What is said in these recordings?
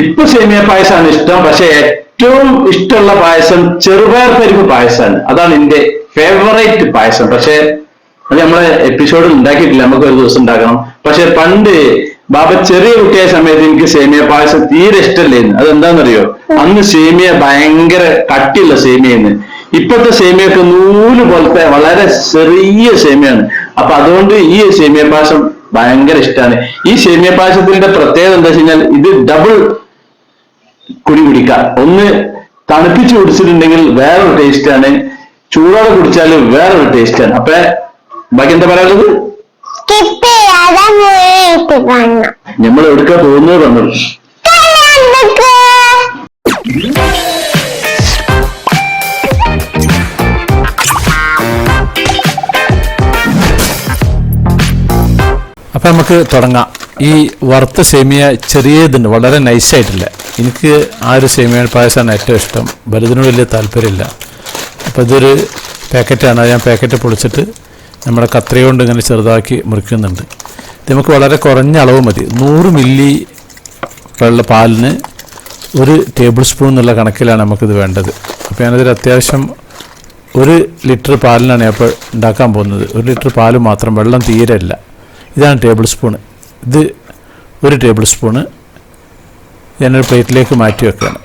ഇപ്പൊ സേമിയ പായസമാണ് ഇഷ്ടം പക്ഷെ ഏറ്റവും ഇഷ്ടമുള്ള പായസം ചെറുപയർ പരിപ്പ് പായസമാണ് അതാണ് എന്റെ ഫേവറേറ്റ് പായസം. പക്ഷെ അത് നമ്മളെ എപ്പിസോഡിൽ ഉണ്ടാക്കിയിട്ടില്ല നമുക്ക് ഒരു ദിവസം ഉണ്ടാക്കണം. പക്ഷെ പണ്ട് ബാബ ചെറിയ കുട്ടിയായ സമയത്ത് എനിക്ക് സേമിയ പായസം തീരെ ഇഷ്ടമല്ലായിരുന്നു. അതെന്താണെന്നറിയോ? അന്ന് സേമിയ ഭയങ്കര കട്ടിയുള്ള സേമിയെന്ന് ഇപ്പോഴത്തെ സേമിയൊക്കെ നൂൽ പോലത്തെ വളരെ ചെറിയ സേമിയാണ്. അപ്പൊ അതുകൊണ്ട് ഈ സേമിയ പായസം ഭയങ്കര ഇഷ്ടമാണ് ഈ സേമിയ പായസത്തിന്റെ പ്രത്യേകത എന്താ വെച്ച് കഴിഞ്ഞാൽ ഇത് ഡബിൾ കുടി കുടിക്കാം ഒന്ന് തണുപ്പിച്ച് കുടിച്ചിട്ടുണ്ടെങ്കിൽ വേറൊരു ടേസ്റ്റ് ആണ്. ചൂടോടെ കുടിച്ചാൽ വേറൊരു ടേസ്റ്റ് ആണ്. അപ്പൊ ബാക്കി എന്താ പറയാനുള്ളത്? നമ്മൾ എവിടുക്ക പോകുന്നത് പറഞ്ഞു? അപ്പൊ നമുക്ക് തുടങ്ങാം. ഈ വറുത്ത സേമിയ ചെറിയതുണ്ട് വളരെ നൈസായിട്ടില്ല എനിക്ക് ആ ഒരു സേമിയ പായസമാണ് ഏറ്റവും ഇഷ്ടം. വലുതിനോട് വലിയ താല്പര്യമില്ല. അപ്പോൾ ഇതൊരു പാക്കറ്റാണ് ഞാൻ പാക്കറ്റ് പൊളിച്ചിട്ട് നമ്മുടെ കത്രിക കൊണ്ട് ഇങ്ങനെ ചെറുതാക്കി മുറിക്കുന്നുണ്ട്. നമുക്ക് വളരെ കുറഞ്ഞ അളവ് മതി. നൂറ് മില്ലി വെള്ള പാലിന് ഒരു ടേബിൾ സ്പൂൺ എന്നുള്ള കണക്കിലാണ് നമുക്കിത് വേണ്ടത്. അപ്പോൾ ഞാനതിൽ അത്യാവശ്യം ഒരു ലിറ്റർ പാലിനാണ് ഞാൻ ഇപ്പോൾ ഉണ്ടാക്കാൻ പോകുന്നത്. ഒരു ലിറ്റർ പാൽ മാത്രം വെള്ളം തീരെ ഇല്ല ഇതാണ് ടേബിൾ സ്പൂൺ ഇത് ഒരു ടേബിൾ സ്പൂണ് ഞാനൊരു പ്ലേറ്റിലേക്ക് മാറ്റി വെക്കുകയാണ്.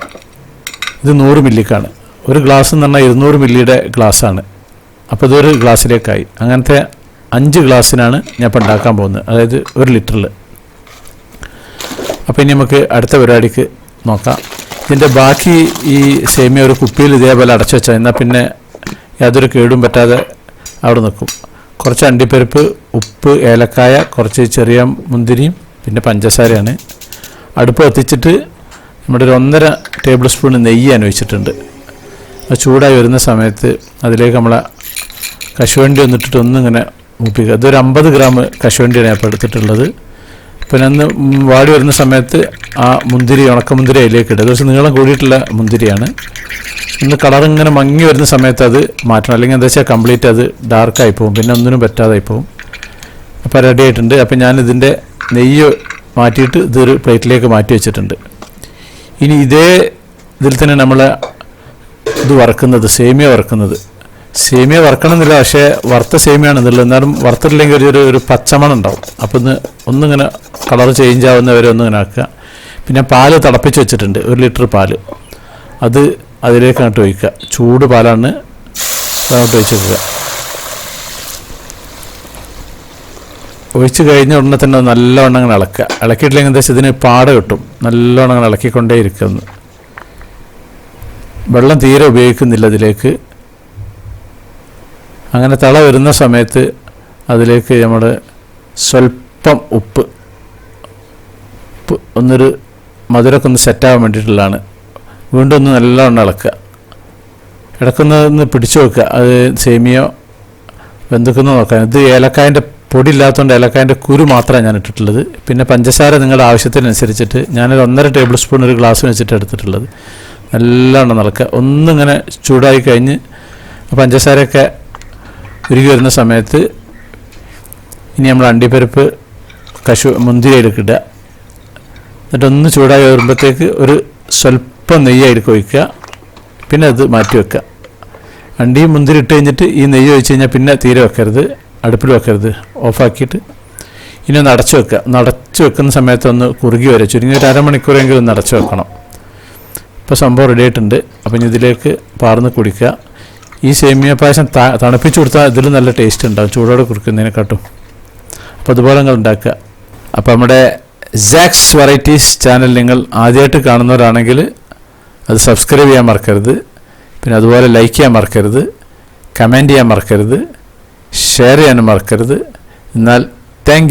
ഇത് നൂറ് മില്ലിക്കാണ്. ഒരു ഗ്ലാസ് എന്ന് പറഞ്ഞാൽ ഇരുന്നൂറ് മില്ലിയുടെ ഗ്ലാസ്സാണ്. അപ്പോൾ ഇതൊരു ഗ്ലാസ്സിലേക്കായി. അങ്ങനത്തെ അഞ്ച് ഗ്ലാസ്സിനാണ് ഞാൻ ഇപ്പോൾ ഉണ്ടാക്കാൻ പോകുന്നത്. അതായത് ഒരു ലിറ്ററിൽ അപ്പോൾ ഇനി നമുക്ക് അടുത്ത പരിപാടിക്ക് നോക്കാം. ഇതിന്റെ ബാക്കി ഈ സേമിയ ഒരു കുപ്പിയിൽ ഇതേപോലെ അടച്ചു വെച്ചാൽ എന്നാൽ പിന്നെ യാതൊരു കേടും പറ്റാതെ അവിടെ നിൽക്കും. കുറച്ച് അണ്ടിപ്പരിപ്പ് ഉപ്പ് ഏലക്കായ കുറച്ച് ചെറിയ മുന്തിരിയും പിന്നെ പഞ്ചസാരയാണ്. അടുപ്പ് കത്തിച്ചിട്ട് നമ്മുടെ ഒരു ഒന്നര ടേബിൾ സ്പൂൺ നെയ്യ് അനുവദിച്ചിട്ടുണ്ട് ചൂടായി വരുന്ന സമയത്ത് അതിലേക്ക് നമ്മളെ കശുവണ്ടി വന്നിട്ടിട്ട് ഒന്നും ഇങ്ങനെ മൂപ്പിക്കുക. അതൊരു അമ്പത് ഗ്രാം കശുവണ്ടിയാണ് ഞാൻ എടുത്തിട്ടുള്ളത്. പിന്നെ അന്ന് വാടി വരുന്ന സമയത്ത് ആ മുന്തിരി ഉണക്കമുന്തിരി അതിലേക്ക് ഇടുക. ദിവസം നീളം കൂടിയിട്ടുള്ള മുന്തിരിയാണ്. ഒന്ന് കളർ ഇങ്ങനെ മങ്ങി വരുന്ന സമയത്ത് അത് മാറ്റണം. അല്ലെങ്കിൽ എന്താ വെച്ചാൽ കംപ്ലീറ്റ് അത് ഡാർക്കായി പോകും. പിന്നെ ഒന്നിനും പറ്റാതായി പോകും. അപ്പോൾ റെഡി ആയിട്ടുണ്ട്. അപ്പോൾ ഞാൻ ഇതിന്റെ നെയ്യ് മാറ്റിയിട്ട് ഇതൊരു പ്ലേറ്റിലേക്ക് മാറ്റി വെച്ചിട്ടുണ്ട്. ഇനി ഇതേ ഇതിൽ തന്നെ നമ്മൾ ഇത് വറക്കുന്നത് സേമിയ വറക്കുന്നത്. സേമിയ വറക്കണമെന്നില്ല പക്ഷേ വറുത്ത സേമിയാണെന്നില്ല എന്നാലും വറുത്തിട്ടില്ലെങ്കിൽ ഒരു ഒരു പച്ചമണം ഉണ്ടാവും. അപ്പോൾ ഒന്ന് ഒന്നിങ്ങനെ കളർ ചേഞ്ച് ആവുന്നവരെ ഒന്നിങ്ങനെ ആക്കുക. പിന്നെ പാൽ തിളപ്പിച്ച് വെച്ചിട്ടുണ്ട് ഒരു ലിറ്റർ പാൽ. അത് അതിലേക്ക് അങ്ങോട്ട് ഒഴിക്കുക. ചൂട് പാലാണ് അങ്ങോട്ട് ഒഴിച്ച് വെക്കുക. ഒഴിച്ച് കഴിഞ്ഞ ഉടനെ തന്നെ നല്ലവണ്ണം അങ്ങനെ ഇളക്കുക. ഇളക്കിയിട്ടില്ലെങ്കിൽ എന്താ ഇതിന് പാട കിട്ടും. നല്ലവണ്ണം അങ്ങനെ ഇളക്കിക്കൊണ്ടേ ഇരിക്കുന്നു വെള്ളം തീരെ ഉപയോഗിക്കുന്നില്ല ഇതിലേക്ക്. അങ്ങനെ തള വരുന്ന സമയത്ത് അതിലേക്ക് നമ്മൾ സ്വല്പം ഉപ്പ് ഒന്നൊരു മധുരമൊക്കെ ഒന്ന് സെറ്റാകാൻ വേണ്ടിയിട്ടുള്ളതാണ്. വീണ്ടും ഒന്ന് നല്ലവണ്ണം ഇളക്കുക. ഇടക്കൊന്ന് പിടിച്ചു വെക്കുക. അത് സേമിയോ വെന്തുക്കുന്നു നോക്കാൻ. ഇത് ഏലക്കായന്റെ പൊടി ഇല്ലാത്തതുകൊണ്ട് ഏലക്കായന്റെ കുരു മാത്രമേ ഞാൻ ഇട്ടിട്ടുള്ളത്. പിന്നെ പഞ്ചസാര നിങ്ങളുടെ ആവശ്യത്തിനനുസരിച്ചിട്ട് ഞാനൊരു ഒന്നര ടേബിൾ സ്പൂൺ ഒരു ഗ്ലാസ് വെച്ചിട്ട് എടുത്തിട്ടുള്ളത്. നല്ലവണ്ണം നടക്കുക ഒന്നിങ്ങനെ ചൂടായി കഴിഞ്ഞ് പഞ്ചസാരയൊക്കെ ഉരുകി വരുന്ന സമയത്ത് ഇനി നമ്മൾ അണ്ടിപ്പരിപ്പ് കശു മുന്തിരി എടുക്കിടുക എന്നിട്ട് ഒന്ന് ചൂടായി വരുമ്പോഴത്തേക്ക് ഒരു സ്വല്പം നെയ്യ് അതിലേക്ക് ഒഴിക്കുക. പിന്നെ അത് മാറ്റി വെക്കുക. അണ്ടിയും മുന്തിരി ഇട്ട് കഴിഞ്ഞിട്ട് ഈ നെയ്യ് ഒഴിച്ച് കഴിഞ്ഞാൽ പിന്നെ തീരെ വെക്കരുത്. അടുപ്പിൽ വെക്കരുത്. ഓഫാക്കിയിട്ട് ഇനി ഒന്ന് അടച്ചു വെക്കുക. ഒന്ന് അടച്ചു വെക്കുന്ന സമയത്ത് ഒന്ന് കുറുകി വരെ ചുരുങ്ങി ഒരു അരമണിക്കൂറെങ്കിലും ഒന്ന് അടച്ചു വെക്കണം. ഇപ്പോൾ സംഭവം റെഡി ആയിട്ടുണ്ട്. അപ്പം ഇനി ഇതിലേക്ക് പാർന്ന് കുടിക്കുക. ഈ സേമിയ പായസം തണുപ്പിച്ച് കൊടുത്താൽ ഇതിൽ നല്ല ടേസ്റ്റ് ഉണ്ടാവും. ചൂടോടെ കുറിക്കുന്നതിനെക്കാട്ടും അപ്പോൾ അതുപോലെ നിങ്ങൾ ഉണ്ടാക്കുക. അപ്പോൾ നമ്മുടെ സാക്സ് വെറൈറ്റീസ് ചാനൽ നിങ്ങൾ ആദ്യമായിട്ട് കാണുന്നവരാണെങ്കിൽ അത് സബ്സ്ക്രൈബ് ചെയ്യാൻ മറക്കരുത്. പിന്നെ അതുപോലെ ലൈക്ക് ചെയ്യാൻ മറക്കരുത്. കമന്റ് ചെയ്യാൻ മറക്കരുത്. ഷെയർ ചെയ്യാനും മറക്കരുത്. എന്നാൽ താങ്ക്